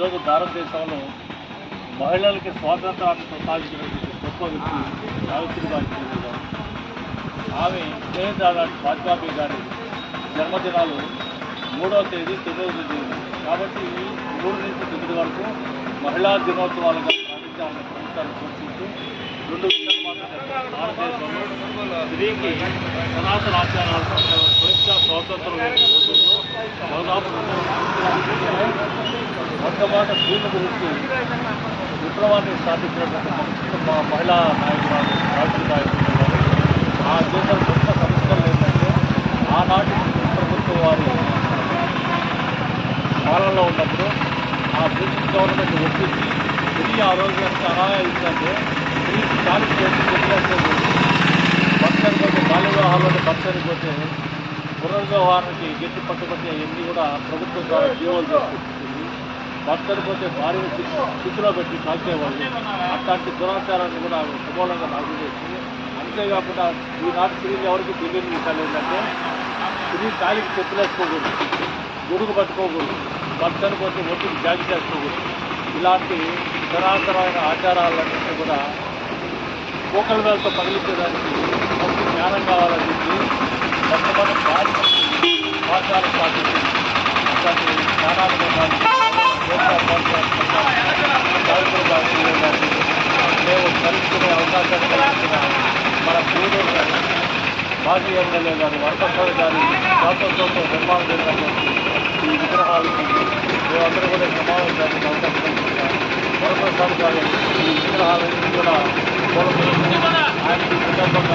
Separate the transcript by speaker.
Speaker 1: ఈరోజు భారతదేశంలో మహిళలకి స్వాతంత్రాన్ని ప్రసాదించినటువంటి గొప్ప వ్యక్తి సావిత్రిబాయి గారు ఆమె స్నేహితురాలు వాజ్పేయి గారి జన్మదినాలు మూడవ తేదీ తొమ్మిదవ తేదీ కాబట్టి ఈ మూడు నుంచి తొమ్మిది వరకు మహిళా దినోత్సవాలుగా ప్రకటించాలని ప్రభుత్వాన్ని సూచిస్తూ రెండు భారతదేశంలో స్త్రీకి సనాతన ఆచారాలు స్వేచ్ఛ స్వాతంత్రం దాదాపు రెండు సంవత్సరాల మొట్టమొదటి స్త్రీల గురించి విప్లవాన్ని స్థాపించినటువంటి మా మహిళా నాయకురాలు రాజకీయ నాయకులు ఆ చేసిన గొప్ప సంస్కరణ ఏంటంటే ఆనాటి ప్రభుత్వం వారి పాలనలో ఉన్నప్పుడు ఆ బ్రిటిష్ గవర్నమెంట్ ఒప్పించి స్త్రీ ఆరోగ్యానికి అనాయిందంటే స్త్రీకి కాలు చేసి వదిలేసేది భర్త చనిపోతే బాల్య వివాహాల్లోనే భర్త పోతే పునర్వ్యవహారానికి గట్టి పట్టుబట్టి అవన్నీ కూడా ప్రభుత్వం ద్వారా జీవోలు చేస్తుంది. భర్త చనిపోతే భార్య స్థితిలో పెట్టి కాల్చేవాళ్ళు అట్లాంటి దురాచారాన్ని కూడా ఆమె సమూలంగా నాశనం చేసింది అంతేకాకుండా ఈనాటి స్త్రీలు ఎవరికి తెలియని విషయాలు ఏంటంటే స్త్రీ కాలికి చెప్పులేసుకోకూడదు గొడుగు పట్టుకోకూడదు భర్తను పోతే ఒంటికి జాకెట్ చేసుకోకూడదు. ఇలాంటి నిరాంతరమైన ఆచారాలన్నింటినీ కూడా కోకల వేలతో పగిలించడానికి మంచి జ్ఞానం కావాలని చెప్పి కొంతమంది భారత ఆచారం పాటించి అట్లాంటి జ్ఞానాలు మేము కలుసుకునే అవకాశం కలిగిన మన పూడూరు గారు మాజీ ఎమ్మెల్యే గారు వరప్రసాద్ గారి స్వాతంత్రంతో నిర్మాణం జరిగినటువంటి ఈ విగ్రహాలకి మేమందరూ కూడా ఈ సమావేశానికి అవకాశం కల్పించారు వరప్రసాద్ గారు ఈ విగ్రహాలన్నీ కూడా ఆయన సందర్భంగా